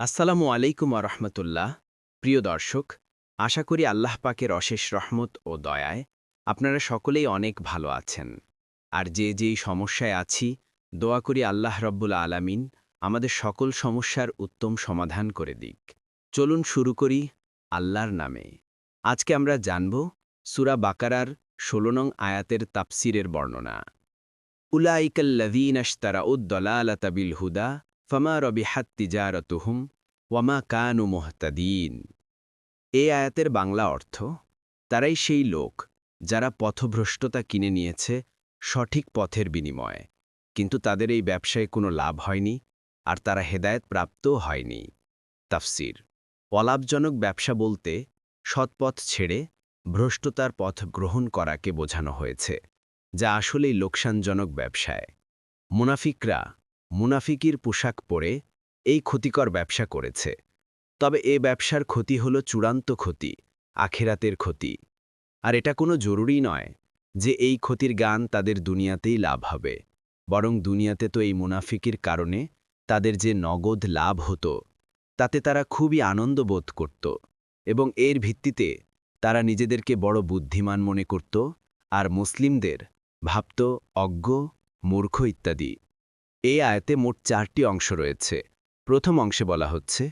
আসসালামু আলাইকুম রহমতুল্লাহ। প্রিয় দর্শক, আশা করি আল্লাহ পাকের অশেষ রহমত ও দয়ায় আপনারা সকলেই অনেক ভালো আছেন। আর যে যেই সমস্যায় আছি, দোয়া করি আল্লাহ রব্বুল আলামিন আমাদের সকল সমস্যার উত্তম সমাধান করে দিক। চলুন শুরু করি আল্লাহর নামে। আজকে আমরা জানব সুরা বাকারার ষোলো নং আয়াতের তাপসিরের বর্ণনা। উলাইকাল্লাযীন আশতারাউদ্দলালাতা আলাতাবিল হুদা ফমা রবিহাত তিজারতুহুম ওয়ামা কানু মোহতাদিন। এ আয়াতের বাংলা অর্থ, তারাই সেই লোক যারা পথভ্রষ্টতা কিনে নিয়েছে সঠিক পথের বিনিময়ে। কিন্তু তাদের এই ব্যবসায় কোনো লাভ হয়নি আর তারা হেদায়েত প্রাপ্তও হয়নি। তাফসির, অলাভজনক ব্যবসা বলতে সৎপথ ছেড়ে ভ্রষ্টতার পথ গ্রহণ করাকে বোঝানো হয়েছে, যা আসলেই লোকসানজনক ব্যবসায়। মুনাফিকরা মুনাফিকির পোশাক পরে এই ক্ষতিকর ব্যবসা করেছে। তবে এ ব্যবসার ক্ষতি হল চূড়ান্ত ক্ষতি, আখেরাতের ক্ষতি। আর এটা কোনো জরুরি নয় যে এই ক্ষতির গান তাদের দুনিয়াতেই লাভ হবে। বরং দুনিয়াতে তো এই মুনাফিকির কারণে তাদের যে নগদ লাভ হতো, তাতে তারা খুবই আনন্দ বোধ করত এবং এর ভিত্তিতে তারা নিজেদেরকে বড় বুদ্ধিমান মনে করত আর মুসলিমদের ভাবত অজ্ঞ, মূর্খ ইত্যাদি। এই আয়াতে মোট চারটি অংশ রয়েছে। প্রথম অংশে বলা হচ্ছে,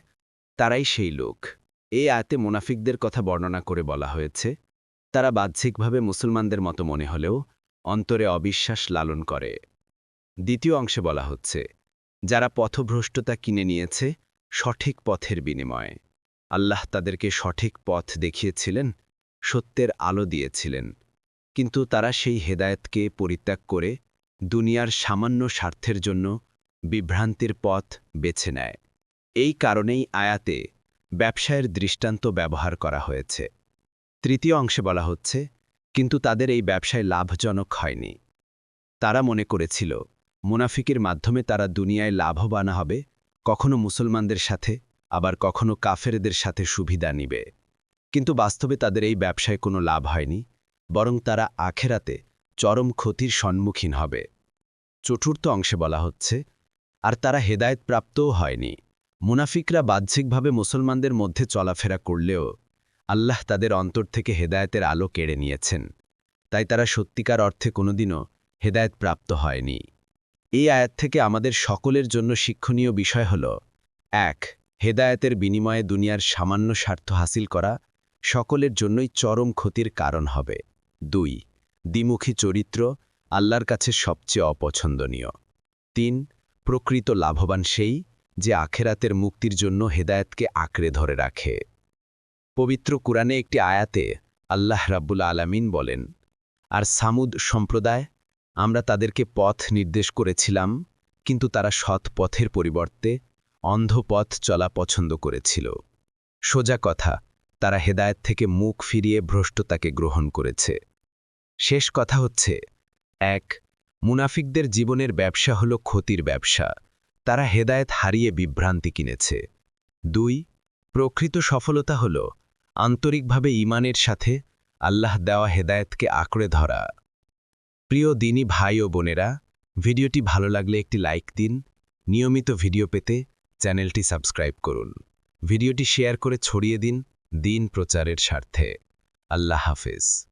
তারাই সেই লোক। এই আয়াতে মুনাফিকদের কথা বর্ণনা করে বলা হয়েছে, তারা বাহ্যিকভাবে মুসলমানদের মতো মনে হলেও অন্তরে অবিশ্বাস লালন করে। দ্বিতীয় অংশে বলা হচ্ছে, যারা পথভ্রষ্টতা কিনে নিয়েছে সঠিক পথের বিনিময়ে। আল্লাহ তাদেরকে সঠিক পথ দেখিয়েছিলেন, সত্যের আলো দিয়েছিলেন। কিন্তু তারা সেই হেদায়েতকে পরিত্যাগ করে দুনিয়ার সামান্য স্বার্থের জন্য বিভ্রান্তির পথ বেছে নেয়। এই কারণেই আয়াতে ব্যবসায়ের দৃষ্টান্ত ব্যবহার করা হয়েছে। তৃতীয় অংশে বলা হচ্ছে, কিন্তু তাদের এই ব্যবসায় লাভজনক হয়নি। তারা মনে করেছিল, মুনাফিকের মাধ্যমে তারা দুনিয়ায় লাভবান হবে, কখনো মুসলমানদের সাথে, আবার কখনো কাফেরদের সাথে সুবিধা নিবে। কিন্তু বাস্তবে তাদের এই ব্যবসায় কোনো লাভ হয়নি, বরং তারা আখেরাতে চরম ক্ষতির সম্মুখীন হবে। চতুর্থ অংশে বলা হচ্ছে, আর তারা হেদায়েত প্রাপ্তও হয়নি। মুনাফিকরা বাহ্যিকভাবে মুসলমানদের মধ্যে চলাফেরা করলেও আল্লাহ তাদের অন্তর থেকে হেদায়তের আলো কেড়ে নিয়েছেন। তাই তারা সত্যিকার অর্থে কোনোদিনও হেদায়েত প্রাপ্ত হয়নি। এই আয়াত থেকে আমাদের সকলের জন্য শিক্ষণীয় বিষয় হল, এক, হেদায়তের বিনিময়ে দুনিয়ার সামান্য স্বার্থ হাসিল করা সকলের জন্যই চরম ক্ষতির কারণ হবে। দুই দ্বিমুখী চরিত্র আল্লাহর কাছে সবচেয়ে অপছন্দনীয়। তিন, প্রকৃত লাভবান সেই যে আখেরাতের মুক্তির জন্য হেদায়েতকে আঁকড়ে ধরে রাখে। পবিত্র কুরআনে একটি আয়াতে আল্লাহ রাব্বুল আলামিন বলেন, আর সামুদ সম্প্রদায়, আমরা তাদেরকে পথ নির্দেশ করেছিলাম, কিন্তু তারা সৎ পথের পরিবর্তে অন্ধ পথ চলা পছন্দ করেছিল। সোজা কথা, তারা হেদায়েত থেকে মুখ ফিরিয়ে ভ্রষ্টতাকে গ্রহণ করেছে। শেষ কথা হচ্ছে, এক, মুনাফিকদের জীবনের ব্যবসা হল ক্ষতির ব্যবসা। তারা হেদায়েত হারিয়ে বিভ্রান্তি কিনেছে। দুই, প্রকৃত সফলতা হল আন্তরিকভাবে ইমানের সাথে আল্লাহ দেওয়া হেদায়েতকে আঁকড়ে ধরা। প্রিয় দিনী ভাই ও বোনেরা, ভিডিওটি ভালো লাগলে একটি লাইক দিন। নিয়মিত ভিডিও পেতে চ্যানেলটি সাবস্ক্রাইব করুন। ভিডিওটি শেয়ার করে ছড়িয়ে দিন দিন প্রচারের স্বার্থে। আল্লাহ হাফেজ।